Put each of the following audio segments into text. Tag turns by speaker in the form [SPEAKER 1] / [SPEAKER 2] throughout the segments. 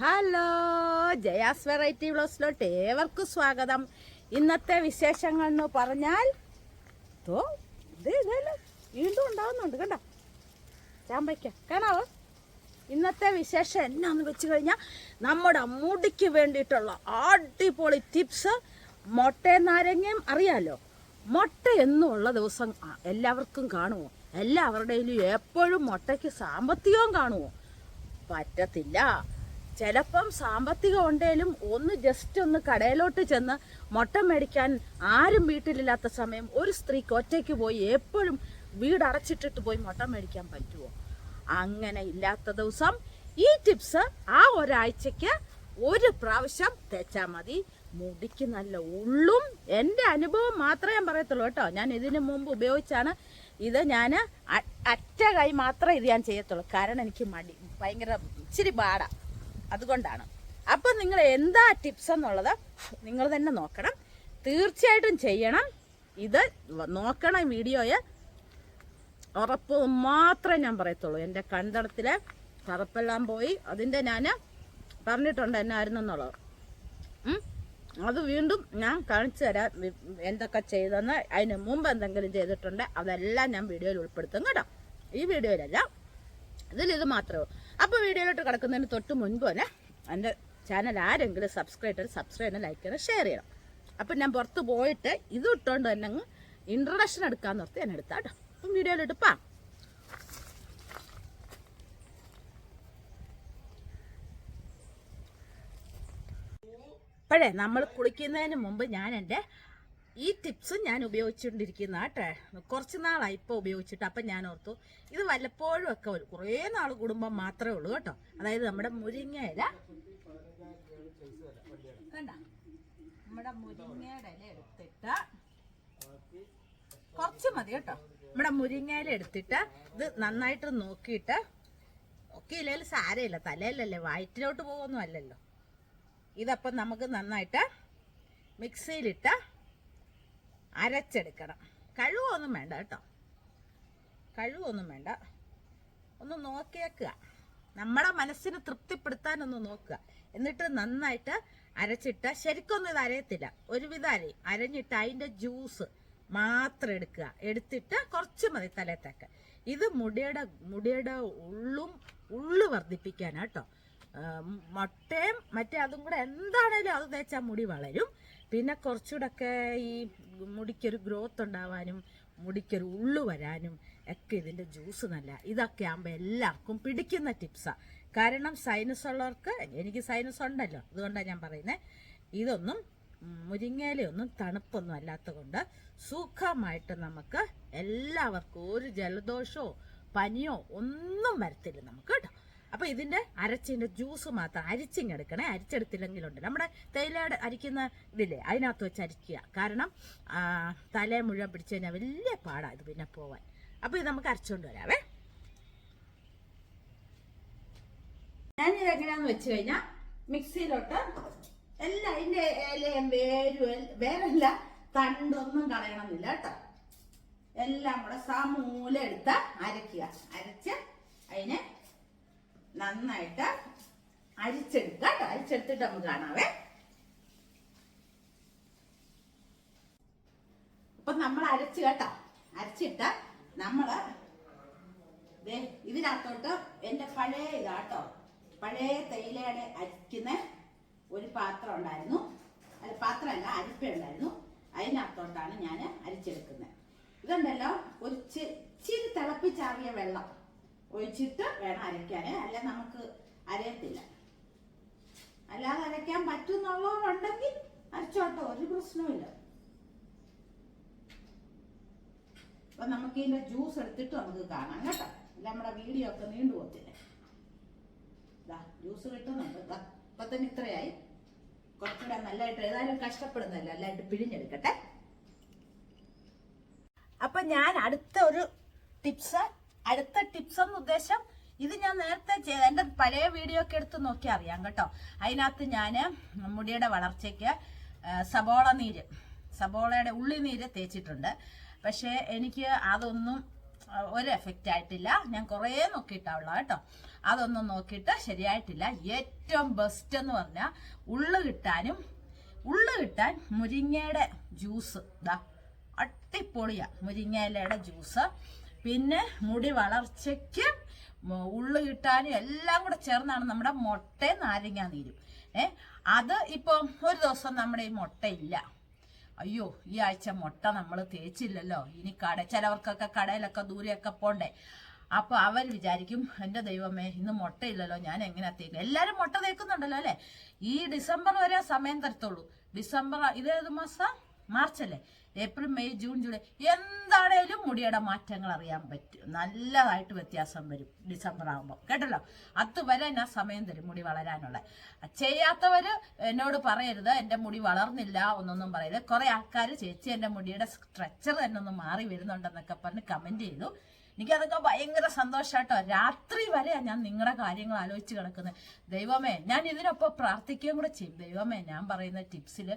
[SPEAKER 1] Hello Jaya's variety വ്ലോസിലോട്ട് ഏവർക്കും സ്വാഗതം. ഇന്നത്തെ വിശേഷങ്ങൾ എന്ന് പറഞ്ഞാൽ വീണ്ടും ഉണ്ടാവുന്നുണ്ട് കണ്ടോ? ചാമ്പയ്ക്ക കാണാവോ? ഇന്നത്തെ വിശേഷം എന്നാന്ന് വെച്ച് കഴിഞ്ഞാൽ നമ്മുടെ മുടിക്ക് വേണ്ടിയിട്ടുള്ള അടിപൊളി ടിപ്സ് മുട്ട നാരങ്ങയും അറിയാലോ? മുട്ട എന്നുള്ള ദിവസം എല്ലാവർക്കും കാണുമോ? എല്ലാവരുടെയും എപ്പോഴും മുട്ടയ്ക്ക് സാമ്പത്തികവും കാണുമോ? പറ്റത്തില്ല. ചിലപ്പം സാമ്പത്തികം ഉണ്ടെങ്കിലും ഒന്ന് ജസ്റ്റ് ഒന്ന് കടയിലോട്ട് ചെന്ന് മുട്ട മേടിക്കാൻ ആരും വീട്ടിലില്ലാത്ത സമയം ഒരു സ്ത്രീക്ക് ഒറ്റയ്ക്ക് പോയി എപ്പോഴും വീട് അടച്ചിട്ടിട്ട് പോയി മുട്ട മേടിക്കാൻ പറ്റുമോ അങ്ങനെ ഇല്ലാത്ത ദിവസം ഈ ടിപ്സ് ആ ഒരാഴ്ചക്ക് ഒരു പ്രാവശ്യം തേച്ചാൽ മതി. മുടിക്ക് നല്ല ഉള്ളും എന്റെ അനുഭവം മാത്രമേ ഞാൻ പറയത്തുള്ളൂ കേട്ടോ. ഞാൻ ഇതിനു മുമ്പ് ഉപയോഗിച്ചാണ് ഇത് ഞാൻ അറ്റ കൈ മാത്രമേ ഇത് ഞാൻ ചെയ്യത്തുള്ളൂ. കാരണം എനിക്ക് മടി ഭയങ്കര ഇച്ചിരി പാടാ. അതുകൊണ്ടാണ്. അപ്പം നിങ്ങൾ എന്താ ടിപ്സ് എന്നുള്ളത് നിങ്ങൾ തന്നെ നോക്കണം. തീർച്ചയായിട്ടും ചെയ്യണം. ഇത് നോക്കണം വീഡിയോയെ ഉറപ്പ് മാത്രമേ ഞാൻ പറയത്തുള്ളൂ. എന്റെ കണ്ടടത്തിലെ കറുപ്പെല്ലാം പോയി. അതിന്റെ ഞാൻ പറഞ്ഞിട്ടുണ്ട് എന്നായിരുന്നെന്നുള്ളത്. അത് വീണ്ടും ഞാൻ കാണിച്ചു തരാം. എന്തൊക്കെ ചെയ്തെന്ന്. അതിന് മുമ്പ് എന്തെങ്കിലും ചെയ്തിട്ടുണ്ട് അതെല്ലാം ഞാൻ വീഡിയോയിൽ ഉൾപ്പെടുത്തും കേട്ടോ. ഈ വീഡിയോയിലല്ല. ഇതിൽ ഇത് മാത്രമേ അപ്പോൾ വീഡിയോയിലോട്ട് കിടക്കുന്നതിന് തൊട്ട് മുൻപ് തന്നെ എന്റെ ചാനൽ ആരെങ്കിലും സബ്സ്ക്രൈബ് ചെയ്ത് സബ്സ്ക്രൈബ് ചെയ്യണം ലൈക്ക് ചെയ്യണം ഷെയർ ചെയ്യണം. അപ്പം ഞാൻ പുറത്ത് പോയിട്ട് ഇത് ഇട്ടുകൊണ്ട് തന്നെ അങ്ങ് ഇൻട്രഡക്ഷൻ എടുക്കാമെന്ന് ഓർത്ത് ഞാൻ എടുത്താ കേട്ടോ അപ്പം വീഡിയോയിലോട്ട് പാ. അപ്പോഴേ നമ്മൾ കുളിക്കുന്നതിന് മുമ്പ് ഞാൻ എന്റെ ഈ ടിപ്സ് ഞാൻ ഉപയോഗിച്ചുകൊണ്ടിരിക്കുന്ന കേട്ടോ കുറച്ച് നാളായി ഇപ്പോൾ ഉപയോഗിച്ചിട്ട് അപ്പം ഞാൻ ഓർത്തു ഇത് വല്ലപ്പോഴും ഒക്കെ ഒരു കുറേ നാൾ കുടുംബം മാത്രമേ ഉള്ളൂ കേട്ടോ. അതായത് നമ്മുടെ മുരിങ്ങ കണ്ട? നമ്മുടെ മുരിങ്ങയുടെ ഇല എടുത്തിട്ട് കുറച്ച് മതി കേട്ടോ. നമ്മുടെ മുരിങ്ങയില എടുത്തിട്ട് ഇത് നന്നായിട്ട് നോക്കിയിട്ട് ഒക്കെ ഇല്ലെങ്കിൽ സാരമില്ല തലയിലല്ലേ വയറ്റിലോട്ട് പോകുമൊന്നും അല്ലല്ലോ ഇതപ്പം നമുക്ക് നന്നായിട്ട് മിക്സിയിലിട്ട് അരച്ചെടുക്കണം. കഴുവൊന്നും വേണ്ട കേട്ടോ. കഴുവൊന്നും വേണ്ട. ഒന്ന് നോക്കിയേക്കുക. നമ്മുടെ മനസ്സിന് തൃപ്തിപ്പെടുത്താനൊന്ന് നോക്കുക. എന്നിട്ട് നന്നായിട്ട് അരച്ചിട്ട് ശരിക്കൊന്നും ഇത് അരയത്തില്ല. ഒരുവിധം അരയും അരഞ്ഞിട്ട് അതിന്റെ ജ്യൂസ് മാത്രം എടുക്കുക. എടുത്തിട്ട് കുറച്ച് മതി തലത്തേക്ക്. ഇത് മുടിയുടെ മുടിയുടെ ഉള്ളും ഉള്ളു വർദ്ധിപ്പിക്കാനാട്ടോ മുട്ടയും മറ്റേ അതും കൂടെ എന്താണേലും അത് തേച്ചാൽ മുടി വളരും. പിന്നെ കുറച്ചുകൂടെ ഈ മുടിക്കൊരു ഗ്രോത്ത് ഉണ്ടാവാനും മുടിക്കൊരു ഉള്ളു വരാനും ഒക്കെ ഇതിന്റെ ജ്യൂസ് നല്ല. ഇതൊക്കെ ആകുമ്പോൾ എല്ലാവർക്കും പിടിക്കുന്ന ടിപ്സാണ് കാരണം സൈനസ് ഉള്ളവർക്ക് എനിക്ക് സൈനസ് ഉണ്ടല്ലോ അതുകൊണ്ടാണ് ഞാൻ പറയുന്നത് ഇതൊന്നും മുരിങ്ങയിലൊന്നും തണുപ്പൊന്നും അല്ലാത്ത കൊണ്ട് സുഖമായിട്ട് നമുക്ക് എല്ലാവർക്കും ഒരു ജലദോഷമോ പനിയോ ഒന്നും വരത്തില്ല നമുക്ക് കേട്ടോ. അപ്പൊ ഇതിന്റെ അരച്ചിന്റെ ജ്യൂസ് മാത്രം അരിച്ചിങ്ങെടുക്കണേ. അരിച്ചെടുത്തില്ലെങ്കിലുണ്ട് നമ്മുടെ തേയിലയുടെ അരിക്കുന്ന ഇതില്ലേ അതിനകത്ത് വെച്ച് അരിക്കുക. കാരണം ആ, തലയെ മുഴുവൻ പിടിച്ചു കഴിഞ്ഞാൽ വലിയ പാടാ ഇത് പിന്നെ പോവാൻ. അപ്പൊ ഇത് നമുക്ക് അരച്ചുകൊണ്ട് വരാവേ. ഞാനിത് എങ്ങനെയാന്ന് വെച്ച് കഴിഞ്ഞാൽ മിക്സിയിലോട്ട് എല്ലാം അതിന്റെ ഇലയും വേരും വേരല്ല തണ്ടൊന്നും കളയണമെന്നില്ല കേട്ടോ. എല്ലാം കൂടെ സമൂല എടുത്ത് അരയ്ക്കുക അരച്ച് അതിനെ നന്നായിട്ട് അരിച്ചെടുക്കുക കേട്ടോ. അരിച്ചെടുത്തിട്ട് നമുക്ക് കാണാവേ. അപ്പൊ നമ്മൾ അരച്ച് കേട്ടോ. അരച്ചിട്ട് നമ്മൾ ഇതിനകത്തോട്ട് എന്റെ പഴയ ഇതാട്ടോ പഴയ തേയിലയുടെ അരിക്കുന്ന ഒരു പാത്രം ഉണ്ടായിരുന്നു. അല്ല പാത്രമല്ല അരിപ്പ ഉണ്ടായിരുന്നു. അതിനകത്തോട്ടാണ് ഞാൻ അരിച്ചെടുക്കുന്നത്. ഇതുണ്ടല്ലോ ഒരു ചിരി ഇച്ചിരി തിളപ്പിച്ചാറിയ വെള്ളം. ഒഴിച്ചിട്ട് വേണം അരയ്ക്കാൻ അല്ല നമുക്ക് അരയത്തില്ല. അല്ലാതെ അരയ്ക്കാൻ പറ്റുന്നുള്ളവരുണ്ടെങ്കിൽ അരച്ചോട്ടോ ഒരു പ്രശ്നവുമില്ല. അപ്പൊ നമുക്ക് ഇതിന്റെ ജ്യൂസ് എടുത്തിട്ട് നമുക്ക് കാണാം കേട്ടോ. ഇല്ല നമ്മുടെ വീഡിയോ ഒക്കെ നീണ്ടു പോകത്തില്ലേ? ദാ ജ്യൂസ് കിട്ടുന്നുണ്ട്. ഇപ്പൊ തന്നെ ഇത്രയായി. കുറച്ചുകൂടെ നല്ലതായിട്ട് ഏതായാലും കഷ്ടപ്പെടുന്നല്ലോ നല്ലതായിട്ട് പിഴിഞ്ഞെടുക്കട്ടെ. അപ്പൊ ഞാൻ അടുത്ത ഒരു ടിപ്സ് അടുത്ത ടിപ്സ് എന്ന ഉദ്ദേശം ഇത് ഞാൻ നേരത്തെ ചെയ്ത എന്റെ പഴയ വീഡിയോ ഒക്കെ എടുത്ത് നോക്കി അറിയാം കേട്ടോ. അതിനകത്ത് ഞാൻ മുടിയുടെ വളർച്ചയ്ക്ക് സബോള നീര് സബോളയുടെ ഉള്ളി നീര് തേച്ചിട്ടുണ്ട്. പക്ഷേ എനിക്ക് അതൊന്നും ഒരു എഫക്റ്റ് ആയിട്ടില്ല. ഞാൻ കുറേ നോക്കിയിട്ടാവുള്ള കേട്ടോ. അതൊന്നും നോക്കിയിട്ട് ശരിയായിട്ടില്ല. ഏറ്റവും ബെസ്റ്റ് എന്ന് പറഞ്ഞാൽ ഉള്ളു കിട്ടാനും ഉള്ളു കിട്ടാൻ മുരിങ്ങയുടെ ജ്യൂസ് ഇതാ അട്ടിപ്പൊളിയാണ് മുരിങ്ങയിലയുടെ ജ്യൂസ് പിന്നെ മുടി വളർച്ചയ്ക്ക് ഉള്ളു കിട്ടാനും എല്ലാം കൂടെ ചേർന്നാണ് നമ്മുടെ മുട്ട നാരങ്ങ നീരും. ഏ അത് ഇപ്പോൾ ഒരു ദിവസം നമ്മുടെ ഈ മുട്ടയില്ല അയ്യോ ഈ ആഴ്ച മുട്ട നമ്മൾ തേച്ചില്ലല്ലോ. ഇനി കട ചിലവർക്കൊക്കെ കടയിലൊക്കെ ദൂരെയൊക്കെ പോണ്ടേ. അപ്പൊ അവർ വിചാരിക്കും എന്റെ ദൈവമേ ഇന്ന് മുട്ടയില്ലല്ലോ ഞാൻ എങ്ങനെ തേക്കും? എല്ലാരും മുട്ട തേക്കുന്നുണ്ടല്ലോ അല്ലെ? ഈ ഡിസംബർ വരെ സമയം തരത്തുള്ളൂ. ഡിസംബർ ഇതേത് മാസം? മാർച്ച് അല്ലേ ഏപ്രിൽ മെയ് ജൂൺ ജൂലൈ എന്താണേലും മുടിയുടെ മാറ്റങ്ങൾ അറിയാൻ പറ്റും. നല്ലതായിട്ട് വ്യത്യാസം വരും ഡിസംബർ ആകുമ്പോൾ കേട്ടല്ലോ? അതുവരെ ഞാൻ സമയം തരും മുടി വളരാനുള്ള. ചെയ്യാത്തവർ എന്നോട് പറയരുത് എന്റെ മുടി വളർന്നില്ല ഒന്നൊന്നും പറയരുത്. കുറെ ആൾക്കാർ ചേച്ചി എന്റെ മുടിയുടെ സ്ട്രക്ചർ തന്നെ ഒന്ന് മാറി വരുന്നുണ്ടെന്നൊക്കെ പറഞ്ഞ് കമന്റ് ചെയ്തു. എനിക്കതൊക്കെ ഭയങ്കര സന്തോഷാട്ടോ. രാത്രി വരെയാണ് ഞാൻ നിങ്ങളുടെ കാര്യങ്ങൾ ആലോചിച്ച് കിടക്കുന്നത് ദൈവമേ ഞാൻ ഇതിനൊപ്പം പ്രാർത്ഥിക്കുകയും കൂടെ ചെയ്യും. ദൈവമേ ഞാൻ പറയുന്ന ടിപ്സിൽ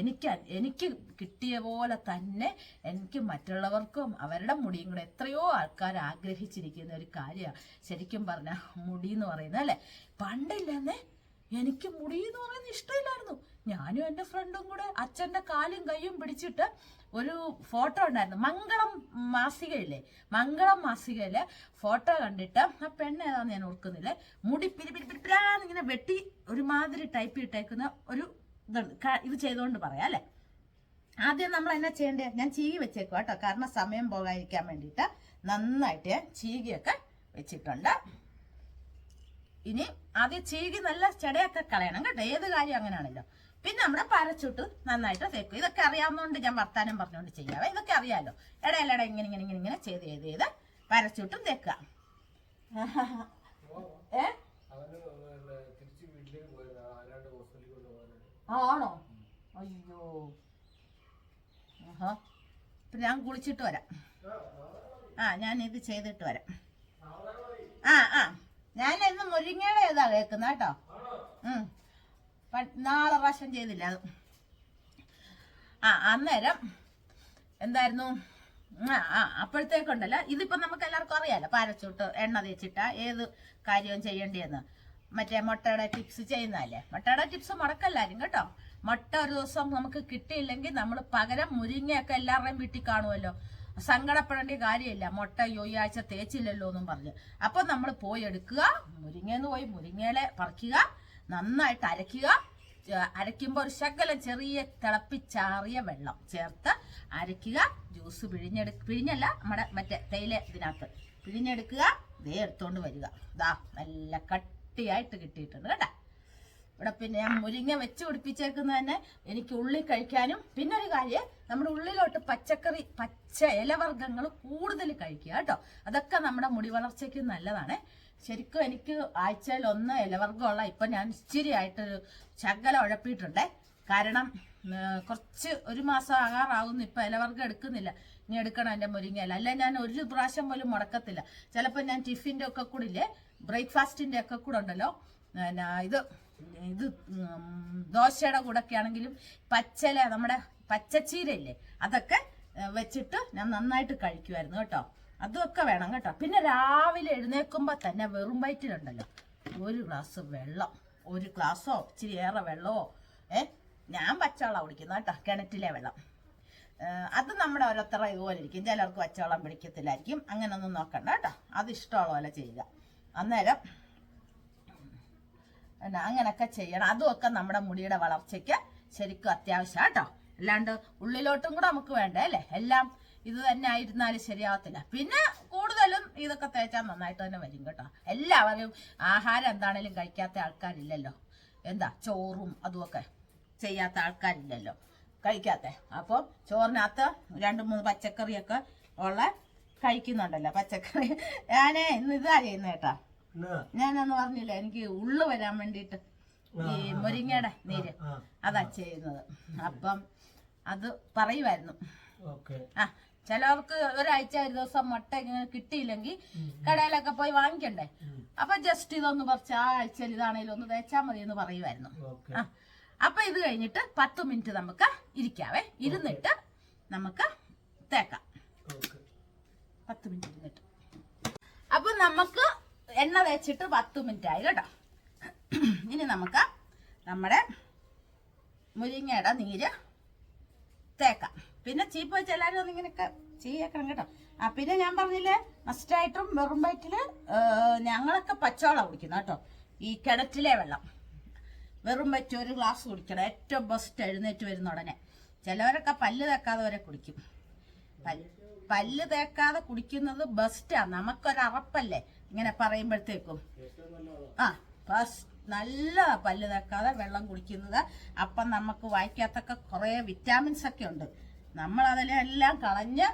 [SPEAKER 1] എനിക്ക് എനിക്ക് കിട്ടിയ പോലെ തന്നെ എനിക്ക് മറ്റുള്ളവർക്കും അവരുടെ മുടിയും കൂടെ എത്രയോ ആൾക്കാർ ആഗ്രഹിച്ചിരിക്കുന്ന ഒരു കാര്യമാണ് ശരിക്കും പറഞ്ഞാൽ മുടി എന്ന് പറയുന്നത് അല്ലേ? പണ്ടില്ലെന്നേ എനിക്ക് മുടി എന്ന് പറയുന്നത് ഇഷ്ടമില്ലായിരുന്നു. ഞാനും എന്റെ ഫ്രണ്ടും കൂടെ അച്ഛന്റെ കാലും കൈയും പിടിച്ചിട്ട് ഒരു ഫോട്ടോ ഉണ്ടായിരുന്നു. മംഗളം മാസികയില്ലേ? മംഗളം മാസികയിലെ ഫോട്ടോ കണ്ടിട്ട് ആ പെണ്ണ് ഏതാന്ന് ഞാൻ ഓർക്കുന്നില്ലേ. മുടി പിരി പിരി ഇങ്ങനെ വെട്ടി ഒരുമാതിരി ടൈപ്പ് ഇട്ടേക്കുന്ന ഒരു ഇതുണ്ട്. ഇത് ചെയ്തുകൊണ്ട് പറയാം അല്ലേ? ആദ്യം നമ്മൾ എന്നാ ചെയ്യേണ്ടത് ഞാൻ ചീകി വെച്ചേക്കും കേട്ടോ. കാരണം സമയം പോകാതിരിക്കാൻ വേണ്ടിയിട്ട് നന്നായിട്ട് ഞാൻ ചീകിയൊക്കെ വെച്ചിട്ടുണ്ട്. ഇനി ആദ്യം ചീകി നല്ല ചെടയൊക്കെ കളയണം കേട്ടോ. ഏത് കാര്യം അങ്ങനെയാണല്ലോ. പിന്നെ നമ്മുടെ പരച്ചുട്ട് നന്നായിട്ട് തേക്കും. ഇതൊക്കെ അറിയാവുന്നതുകൊണ്ട് ഞാൻ വർത്താനം പറഞ്ഞുകൊണ്ട് ചെയ്യാവേ ഇതൊക്കെ അറിയാലോ. ഇടയിലട ഇങ്ങനെ ഇങ്ങനെ ഇങ്ങനെ ഇങ്ങനെ ചെയ്ത് ചെയ്ത് ചെയ്ത് പരച്ചുട്ടും തേക്കുക. ഏ? ആണോ? അയ്യോ. ആഹാ. ഞാൻ കുളിച്ചിട്ട് വരാം. ആ ഞാൻ ഇത് ചെയ്തിട്ട് വരാം. ആ ആ. ഞാൻ ഇന്ന് മുരിങ്ങയുടെ ഏതാ കേൾക്കുന്ന കേട്ടോ. നാളെ പ്രാവശ്യം ചെയ്തില്ല അത്. ആ അന്നേരം എന്തായിരുന്നു? ആ അപ്പോഴത്തേക്കുണ്ടല്ല. ഇതിപ്പോ നമുക്ക് എല്ലാവർക്കും അറിയാലോ പാരച്ചൂട്ട് എണ്ണ തേച്ചിട്ട ഏത് കാര്യവും ചെയ്യേണ്ടിയെന്ന്. മറ്റേ മുട്ടയുടെ ടിപ്സ് ചെയ്യുന്നതല്ലേ? മുട്ടയുടെ ടിപ്സ് മുടക്കല്ലാരും കേട്ടോ. മുട്ട ഒരു ദിവസം നമുക്ക് കിട്ടിയില്ലെങ്കിൽ നമ്മൾ പകരം മുരിങ്ങയൊക്കെ എല്ലാവരുടെയും വീട്ടിൽ കാണുമല്ലോ. സങ്കടപ്പെടേണ്ട കാര്യമില്ല. മുട്ട യോയാഴ്ച തേച്ചില്ലല്ലോ എന്നും പറഞ്ഞ്. അപ്പൊ നമ്മൾ പോയി എടുക്കുക. മുരിങ്ങയെന്ന് പോയി മുരിങ്ങയിലെ പറിക്കുക. നന്നായിട്ട് അരയ്ക്കുക അരയ്ക്കുമ്പോൾ ഒരു ശകലം ചെറിയ തിളപ്പിച്ചാറിയ വെള്ളം ചേർത്ത് അരയ്ക്കുക. ജ്യൂസ് പിഴിഞ്ഞെടു പിഴിഞ്ഞല്ല നമ്മുടെ മറ്റേ തേയില ഇതിനകത്ത് പിഴിഞ്ഞെടുക്കുക. ദേ എടുത്തോണ്ട് വരിക. ദാ നല്ല കട്ടിയായിട്ട് കിട്ടിയിട്ടുണ്ട് കേട്ടോ. ഇവിടെ പിന്നെ ഞാൻ മുരിങ്ങ വെച്ച് പിടിപ്പിച്ചേക്കുന്നത് തന്നെ എനിക്ക് ഉള്ളി കഴിക്കാനും. പിന്നെ ഒരു കാര്യം നമ്മുടെ ഉള്ളിലോട്ട് പച്ചക്കറി പച്ച ഇലവർഗങ്ങൾ കൂടുതൽ കഴിക്കുക കേട്ടോ. അതൊക്കെ നമ്മുടെ മുടി വളർച്ചയ്ക്ക് നല്ലതാണ്. ശരിക്കും എനിക്ക് ആഴ്ചയിൽ ഒന്ന് ഇലവർഗമുള്ള ഇപ്പൊ ഞാൻ ഇച്ചിരി ആയിട്ടൊരു ശകല ഉഴപ്പിയിട്ടുണ്ടേ. കാരണം കുറച്ച് ഒരു മാസം ആകാറാവുന്നു ഇപ്പൊ ഇലവർഗം എടുക്കുന്നില്ല. ഇനി എടുക്കണം എന്റെ മുരിങ്ങയില. അല്ല ഞാൻ ഒരു പ്രാവശ്യം പോലും മുടക്കത്തില്ല. ചിലപ്പോൾ ഞാൻ ടിഫിന്റെ ഒക്കെ കൂടെ ഇല്ലേ ബ്രേക്ക്ഫാസ്റ്റിന്റെ ഒക്കെ കൂടെ ഉണ്ടല്ലോ. ഇത് ഇത് ദോശയുടെ കൂടെ ഒക്കെ ആണെങ്കിലും പച്ചല നമ്മുടെ പച്ചച്ചീര ഇല്ലേ അതൊക്കെ വെച്ചിട്ട് ഞാൻ നന്നായിട്ട് കഴിക്കുമായിരുന്നു കേട്ടോ. അതൊക്കെ വേണം കേട്ടോ. പിന്നെ രാവിലെ എഴുന്നേൽക്കുമ്പോൾ തന്നെ വെറും വയറ്റിലുണ്ടല്ലോ. ഒരു ഗ്ലാസ് വെള്ളം ഒരു ഗ്ലാസ്സോ ഇച്ചിരി ഏറെ വെള്ളമോ ഏ? ഞാൻ പച്ചവെള്ളം കുടിക്കുന്ന കേട്ടോ കിണറ്റിലെ വെള്ളം. അത് നമ്മുടെ ഓരോരുത്തരുടെ ഇതുപോലെ ഇരിക്കും ചിലർക്ക് പച്ചവെള്ളം പിടിക്കത്തില്ലായിരിക്കും. അങ്ങനൊന്നും നോക്കണ്ട കേട്ടോ. അത് ഇഷ്ടമുള്ള പോലെ ചെയ്യുക. അന്നേരം എന്നാ അങ്ങനൊക്കെ ചെയ്യണം. അതുമൊക്കെ നമ്മുടെ മുടിയുടെ വളർച്ചയ്ക്ക് ശരിക്കും അത്യാവശ്യം കേട്ടോ. അല്ലാണ്ട് ഉള്ളിലോട്ടും കൂടെ നമുക്ക് വേണ്ടേ അല്ലേ? എല്ലാം ഇത് തന്നെ ആയിരുന്നാലും ശരിയാവത്തില്ല പിന്നെ കൂടുതലും ഇതൊക്കെ തേച്ചാൽ നന്നായിട്ട് തന്നെ വരും കേട്ടോ. എല്ലാവരും ആഹാരം എന്താണേലും കഴിക്കാത്ത ആൾക്കാരില്ലല്ലോ. എന്താ? ചോറും അതുമൊക്കെ ചെയ്യാത്ത ആൾക്കാരില്ലല്ലോ. കഴിക്കാത്ത. അപ്പോൾ ചോറിനകത്ത് രണ്ട് മൂന്ന് പച്ചക്കറിയൊക്കെ ഉള്ള കഴിക്കുന്നുണ്ടല്ലോ. പച്ചക്കറി. ഞാനേ ഇന്ന് ഇതാ ചെയ്യുന്ന കേട്ടാ. ഞാനൊന്നു പറഞ്ഞില്ല എനിക്ക് ഉള്ളു വരാൻ വേണ്ടിയിട്ട് ഈ മുരിങ്ങയുടെ നീര് അതാ ചെയ്യുന്നത്. അപ്പം അത് പറയുമായിരുന്നു ആ ചിലവർക്ക് ഒരാഴ്ച ഒരു ദിവസം മുട്ട ഇങ്ങനെ കിട്ടിയില്ലെങ്കിൽ കടയിലൊക്കെ പോയി വാങ്ങിക്കണ്ടേ? അപ്പൊ ജസ്റ്റ് ഇതൊന്ന് പറിച്ച് ആ ആഴ്ചയിൽ ഇതാണേലും ഒന്ന് തേച്ചാൽ മതി എന്ന് പറയുമായിരുന്നു അപ്പൊ ഇത് കഴിഞ്ഞിട്ട് പത്ത് മിനിറ്റ് നമുക്ക് ഇരിക്കാവേ. ഇരുന്നിട്ട് നമുക്ക് തേക്കാം. പത്ത് മിനിറ്റ് ഇരുന്നിട്ട്. അപ്പൊ നമുക്ക് എണ്ണ തേച്ചിട്ട് പത്ത് മിനിറ്റ് ആയി കേട്ടോ. ഇനി നമുക്ക് നമ്മുടെ മുരിങ്ങയുടെ നീര് തേക്കാം. പിന്നെ ചീപ്പ് വെച്ച് എല്ലാവരും ഒന്ന് ഇങ്ങനെയൊക്കെ ചെയ്യേക്കണം കേട്ടോ. ആ പിന്നെ ഞാൻ പറഞ്ഞില്ലേ മസ്റ്റായിട്ടും വെറും വയറ്റിൽ ഞങ്ങളൊക്കെ പച്ചവെള്ളം കുടിക്കുന്നത് കേട്ടോ. ഈ കിണറ്റിലെ വെള്ളം. വെറും വയറ്റ് ഒരു ഗ്ലാസ് കുടിക്കണം. ഏറ്റവും ബെസ്റ്റ് എഴുന്നേറ്റ് വരുന്ന ഉടനെ. ചിലവരൊക്കെ പല്ല് തേക്കാതെ വരെ കുടിക്കും. പല്ല് തേക്കാതെ കുടിക്കുന്നത് ബെസ്റ്റാണ് നമുക്കൊരറപ്പല്ലേ ഇങ്ങനെ പറയുമ്പോഴത്തേക്കും. ആ ബസ് നല്ല പല്ല് തേക്കാതെ വെള്ളം കുടിക്കുന്നത്. അപ്പം നമുക്ക് വായിക്കാത്തൊക്കെ കുറേ വിറ്റാമിൻസ് ഒക്കെ ഉണ്ട്. നമ്മൾ അതിലെല്ലാം കളഞ്ഞ്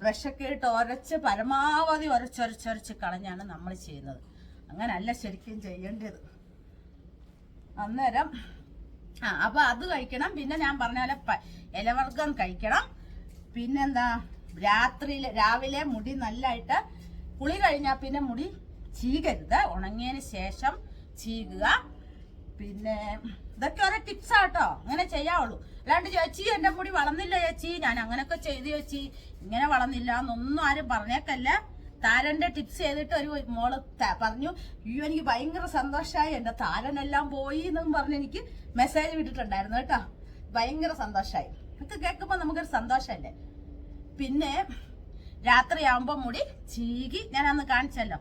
[SPEAKER 1] ബ്രഷൊക്കെ ഇട്ട് ഉരച്ച് പരമാവധി ഉരച്ചൊരച്ചൊരച്ച് കളഞ്ഞാണ് നമ്മൾ ചെയ്യുന്നത്. അങ്ങനല്ല ശരിക്കും ചെയ്യേണ്ടത്. അന്നേരം ആ അപ്പോൾ അത് കഴിക്കണം. പിന്നെ ഞാൻ പറഞ്ഞ പോലെ ഇലവർഗം കഴിക്കണം. പിന്നെന്താ രാത്രിയിൽ രാവിലെ മുടി നല്ലതായിട്ട് കുളി കഴിഞ്ഞാൽ പിന്നെ മുടി ചീകരുത്. ഉണങ്ങിയതിന് ശേഷം ചീകുക. പിന്നെ ഇതൊക്കെ ഓരോ ടിപ്സ് ആട്ടോ. അങ്ങനെ ചെയ്യാവുള്ളൂ. അല്ലാണ്ട് ചേച്ചി എന്റെ മുടി വളർന്നില്ല ചേച്ചി. ഞാൻ അങ്ങനെയൊക്കെ ചെയ്തു ചേച്ചി. ഇങ്ങനെ വളർന്നില്ല എന്നൊന്നും ആരും പറഞ്ഞേക്കല്ല. താരന്റെ ടിപ്സ് ചെയ്തിട്ട് ഒരു മോൾ പറഞ്ഞു അയ്യോ എനിക്ക് ഭയങ്കര സന്തോഷമായി എന്റെ താരനെല്ലാം പോയി എന്നും പറഞ്ഞ് എനിക്ക് മെസ്സേജ് വിട്ടിട്ടുണ്ടായിരുന്നു കേട്ടോ. ഭയങ്കര സന്തോഷമായി ഇതൊക്കെ കേൾക്കുമ്പോൾ നമുക്കൊരു സന്തോഷമല്ലേ പിന്നെ രാത്രിയാവുമ്പോ മുടി ചീകി ഞാൻ അന്ന് കാണിച്ചല്ലോ.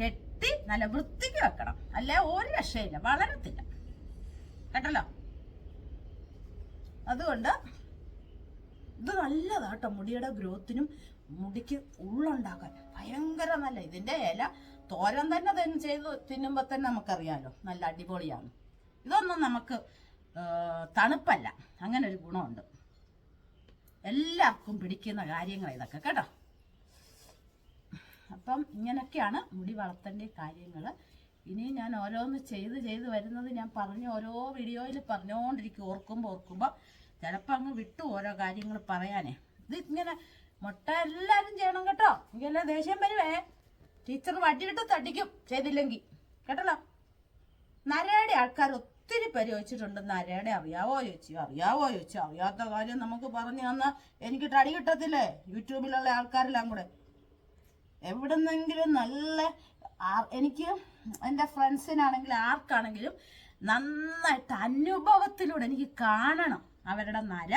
[SPEAKER 1] കെട്ടി നല്ല വൃത്തിക്ക് വെക്കണം. അല്ലെ? ഒരു രക്ഷയില്ല. വളരത്തില്ല. കേട്ടല്ലോ? അതുകൊണ്ട് ഇത് നല്ലതാട്ടോ മുടിയുടെ ഗ്രോത്തിനും മുടിക്ക് ഉള്ളുണ്ടാക്കാൻ. ഭയങ്കര നല്ല ഇതിന്റെ ഇല തോരൻ തന്നെ തന്നെ ചെയ്ത് തിന്നുമ്പോൾ തന്നെ നമുക്കറിയാലോ. നല്ല അടിപൊളിയാണ്. ഇതൊന്നും നമുക്ക് തണുപ്പല്ല. അങ്ങനെ ഒരു ഗുണമുണ്ട്. എല്ലാവർക്കും പിടിക്കുന്ന കാര്യങ്ങൾ ഇതൊക്കെ കേട്ടോ? അപ്പം ഇങ്ങനെയൊക്കെയാണ് മുടി വളർത്തേണ്ട കാര്യങ്ങൾ ഇനി ഞാൻ ഓരോന്ന് ചെയ്ത് ചെയ്ത് വരുന്നത് ഞാൻ പറഞ്ഞു ഓരോ വീഡിയോയിൽ പറഞ്ഞുകൊണ്ടിരിക്കും ഓർക്കുമ്പോൾ ഓർക്കുമ്പോൾ ചിലപ്പോൾ അങ്ങ് വിട്ടു ഓരോ കാര്യങ്ങൾ പറയാനേ. ഇത് ഇങ്ങനെ മുട്ട എല്ലാവരും ചെയ്യണം കേട്ടോ. ഇങ്ങനെ ദേഷ്യം വരുവേ. ടീച്ചർ വടിയിട്ട് തടിക്കും ചെയ്തില്ലെങ്കിൽ. കേട്ടല്ലോ? നരയുടെ ആൾക്കാർ ഒത്തിരി പേര് ചോദിച്ചിട്ടുണ്ട്. നരയുടെ അറിയാവോ ചോദിച്ചു? അറിയാവോ ചോദിച്ചു? അറിയാത്ത കാര്യം നമുക്ക് പറഞ്ഞു തന്നാൽ എനിക്ക് തടി കിട്ടത്തില്ലേ? യൂട്യൂബിലുള്ള ആൾക്കാരെല്ലാം കൂടെ. എവിടുന്നെങ്കിലും നല്ല എനിക്ക് എന്റെ ഫ്രണ്ട്സിനാണെങ്കിലും ആർക്കാണെങ്കിലും നന്നായിട്ട് അനുഭവത്തിലൂടെ എനിക്ക് കാണണം അവരുടെ നര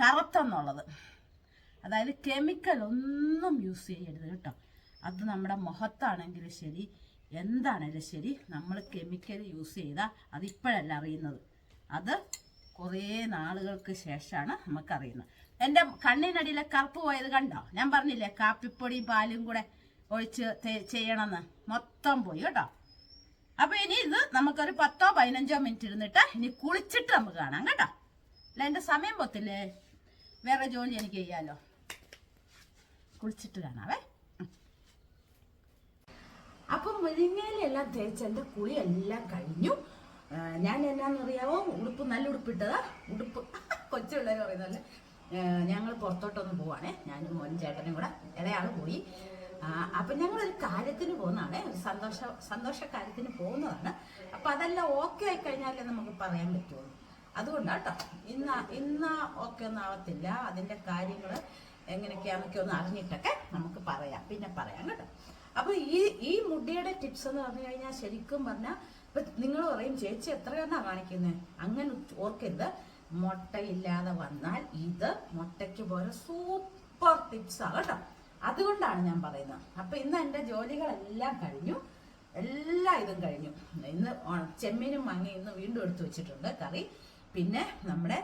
[SPEAKER 1] കറുത്തെന്നുള്ളത്. അതായത് കെമിക്കൽ ഒന്നും യൂസ് ചെയ്യരുത് കേട്ടോ. അത് നമ്മുടെ മുഖത്താണെങ്കിലും ശരി എന്താണേലും ശരി നമ്മൾ കെമിക്കൽ യൂസ് ചെയ്താൽ അതിപ്പോഴല്ല അറിയുന്നത്. അത് കുറേ നാളുകൾക്ക് ശേഷമാണ് നമുക്കറിയുന്നത്. എന്റെ കണ്ണിനടിയിലെ കറുപ്പ് പോയത് കണ്ടോ? ഞാൻ പറഞ്ഞില്ലേ കാപ്പിപ്പൊടിയും പാലും കൂടെ. ഒഴിച്ച് ചെയ്യണമെന്ന് മൊത്തം പോയി കേട്ടോ. അപ്പൊ ഇനി ഇത് നമുക്കൊരു പത്തോ പതിനഞ്ചോ മിനിറ്റ് ഇരുന്നിട്ട് ഇനി കുളിച്ചിട്ട് നമുക്ക് കാണാം കേട്ടോ. അല്ല എന്റെ സമയം പോത്തില്ലേ? വേറെ ജോലി എനിക്ക് ചെയ്യാലോ. കുളിച്ചിട്ട് കാണാവേ. അപ്പൊ മുരിങ്ങയിലെല്ലാം തേച്ച് കുളി എല്ലാം കഴിഞ്ഞു. ഞാൻ എന്നാന്നറിയാവോ? ഉടുപ്പ് നല്ല ഉടുപ്പിട്ടതാ. ഉടുപ്പ്. കൊച്ചുള്ളവർ പറയുന്നല്ലേ ഞങ്ങൾ പുറത്തോട്ടൊന്ന് പോവാണേ. ഞാനും മോനും ചേട്ടനും കൂടെ ഇടയാൾ പോയി. ആ, ഞങ്ങൾ ഒരു കാര്യത്തിന് പോകുന്നതാണ് ഒരു സന്തോഷ സന്തോഷ കാര്യത്തിന് പോകുന്നതാണ്. അപ്പൊ അതെല്ലാം ഓക്കെ ആയി കഴിഞ്ഞാലേ നമുക്ക് പറയാൻ പറ്റുള്ളൂ. അതുകൊണ്ടാട്ടോ ഇന്ന് ഇന്ന് ഓക്കെ ഒന്നും ആവത്തില്ല അതിന്റെ കാര്യങ്ങൾ എങ്ങനെയൊക്കെയാണെന്നൊക്കെ ഒന്ന് അറിഞ്ഞിട്ടൊക്കെ നമുക്ക് പറയാം പിന്നെ പറയാം കേട്ടോ. അപ്പൊ ഈ ഈ മുടിയുടെ ടിപ്സ് എന്ന് പറഞ്ഞു കഴിഞ്ഞാൽ ശരിക്കും പറഞ്ഞാൽ ഇപ്പൊ നിങ്ങൾ പറയും ചേച്ചി എത്ര എത്രയെണ്ണ കാണിക്കുന്നത് അങ്ങനെ ഓർക്കരുത്. മുട്ടയില്ലാതെ വന്നാൽ ഇത് മുട്ടയ്ക്ക് പോലെ സൂപ്പർ ടിപ്സ് ആണ് കേട്ടോ. അതുകൊണ്ടാണ് ഞാൻ പറയുന്നത്. അപ്പൊ ഇന്ന് എന്റെ ജോലികളെല്ലാം കഴിഞ്ഞു. എല്ലാ ഇതും കഴിഞ്ഞു. ഇന്ന് ചെമ്മീനും മങ്ങയും ഇന്ന് വീണ്ടും എടുത്തു വെച്ചിട്ടുണ്ട് കറി. പിന്നെ നമ്മുടെ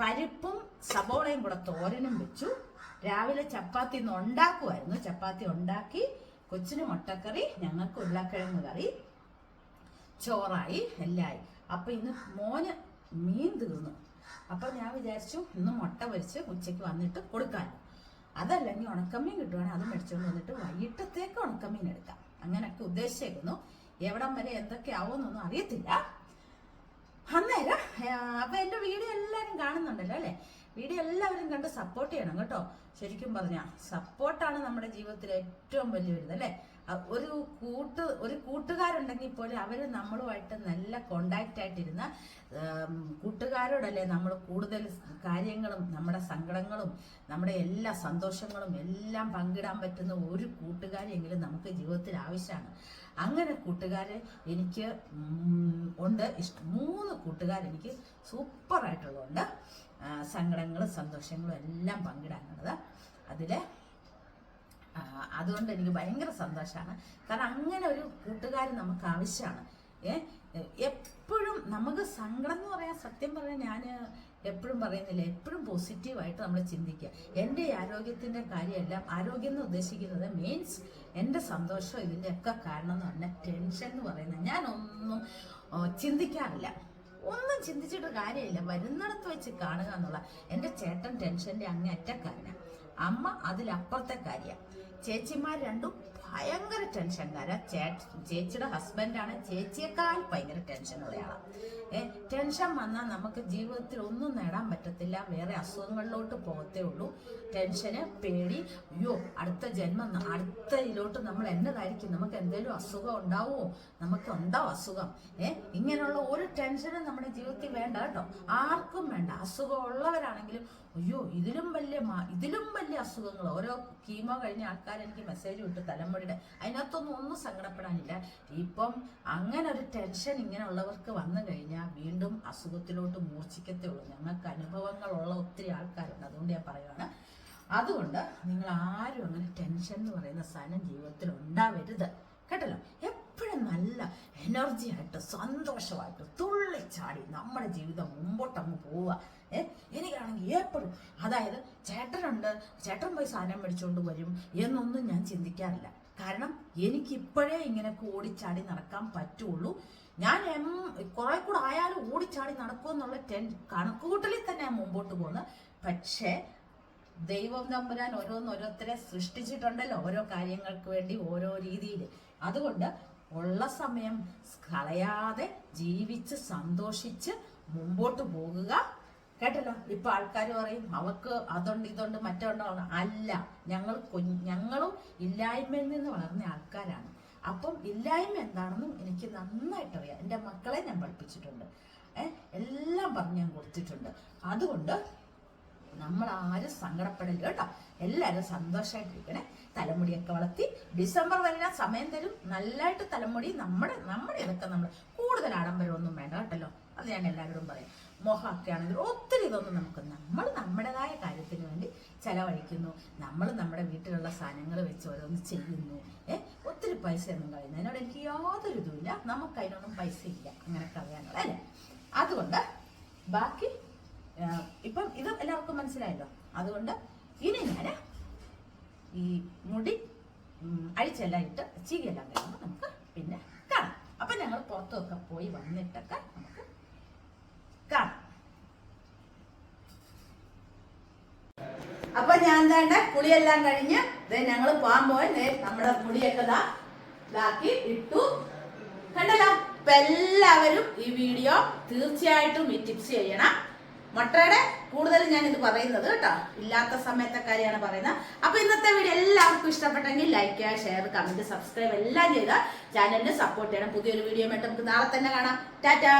[SPEAKER 1] പരിപ്പും സബോളയും കൂടെ തോരനും വെച്ചു. രാവിലെ ചപ്പാത്തി ഇന്ന് ഉണ്ടാക്കുമായിരുന്നു ചപ്പാത്തി ഉണ്ടാക്കി കൊച്ചിന് മുട്ടക്കറി ഞങ്ങൾക്ക് ഉരുളക്കിഴങ്ങ് കറി ചോറായി എല്ലായി. അപ്പൊ ഇന്ന് മോന് മീൻ തീർന്നു. അപ്പൊ ഞാൻ വിചാരിച്ചു ഇന്ന് മുട്ട പൊരിച്ച് ഉച്ചയ്ക്ക് വന്നിട്ട് കൊടുക്കാൻ. അതല്ലെങ്കിൽ ഉണക്കമീൻ കിട്ടുവാണെങ്കിൽ അത് മേടിച്ചുകൊണ്ട് വന്നിട്ട് വൈകിട്ടത്തേക്ക് ഉണക്കമീൻ എടുക്കാം. അങ്ങനെയൊക്കെ ഉദ്ദേശിച്ചേക്കുന്നു എവിടം വരെ എന്തൊക്കെ ആവുമെന്നൊന്നും അറിയത്തില്ല. അന്നേരം അപ്പൊ എന്റെ വീഡിയോ എല്ലാവരും കാണുന്നുണ്ടല്ലോ അല്ലെ? വീഡിയോ എല്ലാവരും കണ്ട് സപ്പോർട്ട് ചെയ്യണം കേട്ടോ. ശരിക്കും പറഞ്ഞ സപ്പോർട്ടാണ് നമ്മുടെ ജീവിതത്തിൽ ഏറ്റവും വലിയൊരിത് അല്ലേ? ഒരു കൂട്ട് ഒരു കൂട്ടുകാരുണ്ടെങ്കിൽ പോലും അവർ നമ്മളുമായിട്ട് നല്ല കോണ്ടാക്ട് ആയിട്ടിരുന്ന കൂട്ടുകാരോടല്ലേ നമ്മൾ കൂടുതൽ കാര്യങ്ങളും നമ്മുടെ സങ്കടങ്ങളും നമ്മുടെ എല്ലാ സന്തോഷങ്ങളും എല്ലാം പങ്കിടാൻ പറ്റുന്ന ഒരു കൂട്ടുകാരെങ്കിലും നമുക്ക് ജീവിതത്തിൽ ആവശ്യമാണ്. അങ്ങനെ കൂട്ടുകാരെ എനിക്ക് ഉണ്ട്. ഇഷ്ടം മൂന്ന് കൂട്ടുകാരെനിക്ക് സൂപ്പറായിട്ടുള്ളതുണ്ട്. സങ്കടങ്ങളും സന്തോഷങ്ങളും എല്ലാം പങ്കിടാനുള്ളത്. അതിൽ അതുകൊണ്ട് എനിക്ക് ഭയങ്കര സന്തോഷമാണ് കാരണം അങ്ങനെ ഒരു കൂട്ടുകാർ നമുക്ക് ആവശ്യമാണ്. എപ്പോഴും നമുക്ക് സങ്കടം എന്ന് പറയാൻ സത്യം പറയാൻ ഞാൻ എപ്പോഴും പറയുന്നില്ല എപ്പോഴും പോസിറ്റീവായിട്ട് നമ്മൾ ചിന്തിക്കുക. എന്റെ ആരോഗ്യത്തിന്റെ കാര്യമെല്ലാം ആരോഗ്യം എന്ന് ഉദ്ദേശിക്കുന്നത് മീൻസ് എന്റെ സന്തോഷം ഇതിന്റെയൊക്കെ കാരണം എന്ന് പറഞ്ഞാൽ ടെൻഷൻ എന്ന് പറയുന്നത് ഞാനൊന്നും ചിന്തിക്കാറില്ല. ഒന്നും ചിന്തിച്ചിട്ട് കാര്യമില്ല. വരുന്നിടത്ത് വെച്ച് കാണുക എന്നുള്ള എന്റെ ചേട്ടൻ ടെൻഷന്റെ അങ്ങേറ്റക്കാരനാണ് അമ്മ അതിലപ്പുറത്തെ കാര്യം. ചേച്ചിമാർ രണ്ടും ഭയങ്കര ടെൻഷൻകാരാ ചേ ചേച്ചിയുടെ ഹസ്ബൻഡാണ് ചേച്ചിയേക്കാൾ ഭയങ്കര ടെൻഷനുള്ളയാളാണ് ഏ ടെൻഷൻ വന്നാൽ നമുക്ക് ജീവിതത്തിൽ ഒന്നും നേടാൻ പറ്റത്തില്ല. വേറെ അസുഖങ്ങളിലോട്ട് പോകത്തേ ഉള്ളൂ. ടെൻഷന് പേടി. അയ്യോ അടുത്ത ജന്മം അടുത്തയിലോട്ട് നമ്മൾ എന്നതായിരിക്കും? നമുക്ക് എന്തെങ്കിലും അസുഖം ഉണ്ടാവുമോ നമുക്ക് എന്താ അസുഖം? ഏ ഇങ്ങനെയുള്ള ഒരു ടെൻഷനും നമ്മുടെ ജീവിതത്തിൽ വേണ്ട കേട്ടോ. ആർക്കും വേണ്ട. അസുഖമുള്ളവരാണെങ്കിലും അയ്യോ ഇതിലും വലിയ ഇതിലും വലിയ അസുഖങ്ങൾ. ഓരോ കീമോ കഴിഞ്ഞ ആൾക്കാർ എനിക്ക് മെസ്സേജ് വിട്ടു തലമുടിയുടെ അതിനകത്തൊന്നും ഒന്നും സങ്കടപ്പെടാനില്ല. ഇപ്പം അങ്ങനെ ഒരു ടെൻഷൻ ഇങ്ങനെയുള്ളവർക്ക് വന്നു കഴിഞ്ഞാൽ വീണ്ടും അസുഖത്തിലോട്ട് മൂർച്ഛിക്കത്തേ ഉള്ളൂ. ഞങ്ങൾക്ക് അനുഭവങ്ങളുള്ള ഒത്തിരി ആൾക്കാരുണ്ട്. അതുകൊണ്ട് ഞാൻ പറയുകയാണ് അതുകൊണ്ട് നിങ്ങൾ ആരും അങ്ങനെ ടെൻഷൻ എന്ന് പറയുന്ന സാധനം ജീവിതത്തിൽ ഉണ്ടാവരുത്. കേട്ടല്ലോ? എപ്പോഴും നല്ല എനർജി ആയിട്ട് സന്തോഷമായിട്ട് തുള്ളിച്ചാടി നമ്മുടെ ജീവിതം മുമ്പോട്ടങ്ങ് പോവുക. ഏ? എനിക്കാണെങ്കിൽ എപ്പോഴും അതായത് ചേട്ടനുണ്ട് ചേട്ടൻ പോയി സാധനം മേടിച്ചുകൊണ്ട് വരും എന്നൊന്നും ഞാൻ ചിന്തിക്കാറില്ല. കാരണം എനിക്ക് ഇപ്പോഴേ ഇങ്ങനെ ഓടിച്ചാടി നടക്കാൻ പറ്റുള്ളൂ. ഞാൻ എം കുറെ കൂടെ ആയാലും ഓടിച്ചാടി നടക്കുമെന്നുള്ള ടെൻ കണക്കുകൂട്ടലിൽ തന്നെ ഞാൻ മുമ്പോട്ട് പോകുന്നത് പക്ഷേ ദൈവം തമ്പുരാൻ ഓരോന്ന് ഓരോരുത്തരെ സൃഷ്ടിച്ചിട്ടുണ്ടല്ലോ ഓരോ കാര്യങ്ങൾക്ക് വേണ്ടി ഓരോ രീതിയിൽ. അതുകൊണ്ട് ഉള്ള സമയം കളയാതെ ജീവിച്ച് സന്തോഷിച്ച് മുമ്പോട്ട് പോകുക. കേട്ടല്ലോ? ഇപ്പൊ ആൾക്കാർ പറയും അവക്ക് അതുണ്ട് ഇതുണ്ട് മറ്റുണ്ടോ അല്ല ഞങ്ങൾ ഞങ്ങളും ഇല്ലായ്മയിൽ നിന്ന് വളർന്ന ആൾക്കാരാണ്. അപ്പം ഇല്ലായ്മ എന്താണെന്നും എനിക്ക് നന്നായിട്ട് അറിയാം എന്റെ മക്കളെ ഞാൻ പഠിപ്പിച്ചിട്ടുണ്ട്. എല്ലാം പറഞ്ഞ് ഞാൻ കൊടുത്തിട്ടുണ്ട്. അതുകൊണ്ട് നമ്മൾ ആരും സങ്കടപ്പെടരുത് കേട്ടോ. എല്ലാവരും സന്തോഷമായിട്ടിരിക്കണേ തലമുടിയൊക്കെ വളർത്തി ഡിസംബർ വരെ സമയം തരും. നല്ലതായിട്ട് തലമുടി നമ്മുടെ നമ്മുടെ ഇതൊക്കെ നമ്മൾ കൂടുതൽ ആഡംബരമൊന്നും വേണ്ട കേട്ടല്ലോ. അത് ഞാൻ എല്ലാവരോടും പറയും. ആണെങ്കിൽ ഒത്തിരി ഇതൊന്നും നമുക്ക് നമ്മൾ നമ്മുടേതായ കാര്യത്തിന് വേണ്ടി ചെലവഴിക്കുന്നു. നമ്മൾ നമ്മുടെ വീട്ടിലുള്ള സാധനങ്ങൾ വെച്ച് ഓരോന്ന് ചെയ്യുന്നു. ഏ? ഒത്തിരി പൈസയൊന്നും കളയുന്നു അതിനോട് എനിക്ക് യാതൊരു ഇതുമില്ല. നമുക്ക് അതിനൊന്നും പൈസ ഇല്ല. അങ്ങനെ കളയാനുള്ള അല്ലേ? അതുകൊണ്ട് ബാക്കി ഇപ്പം ഇത് എല്ലാവർക്കും മനസ്സിലായല്ലോ? അതുകൊണ്ട് ഇനി ഞാൻ ഈ മുടി അഴിച്ചെല്ലാം ഇട്ട് ചീകയെല്ലാം കഴിയുമ്പോൾ നമുക്ക് പിന്നെ കാണാം. അപ്പം ഞങ്ങൾ പുറത്തൊക്കെ പോയി വന്നിട്ടൊക്കെ നമുക്ക് കാണാം അപ്പൊ ഞാൻ തന്നെ കുളിയെല്ലാം കഴിഞ്ഞ് ഞങ്ങൾ പോകാൻ പോയി. നമ്മുടെ മുടിയൊക്കെ ദാ ഇതാക്കി ഇട്ടു. കണ്ടല്ലോ? അപ്പൊ എല്ലാവരും ഈ വീഡിയോ തീർച്ചയായിട്ടും ഈ ടിപ്സ് ചെയ്യണം. മുട്ടയുടെ കൂടുതൽ ഞാൻ ഇത് പറയുന്നത് കേട്ടോ. ഇല്ലാത്ത സമയത്തെ കാര്യമാണ് പറയുന്നത്. അപ്പൊ ഇന്നത്തെ വീഡിയോ എല്ലാവർക്കും ഇഷ്ടപ്പെട്ടെങ്കിൽ ലൈക്ക് ഷെയർ കമന്റ് സബ്സ്ക്രൈബ് എല്ലാം ചെയ്ത് ചാനലിന് സപ്പോർട്ട് ചെയ്യണം. പുതിയൊരു വീഡിയോ ആയിട്ട് നമുക്ക് നാളെ തന്നെ കാണാം. ടാറ്റാ!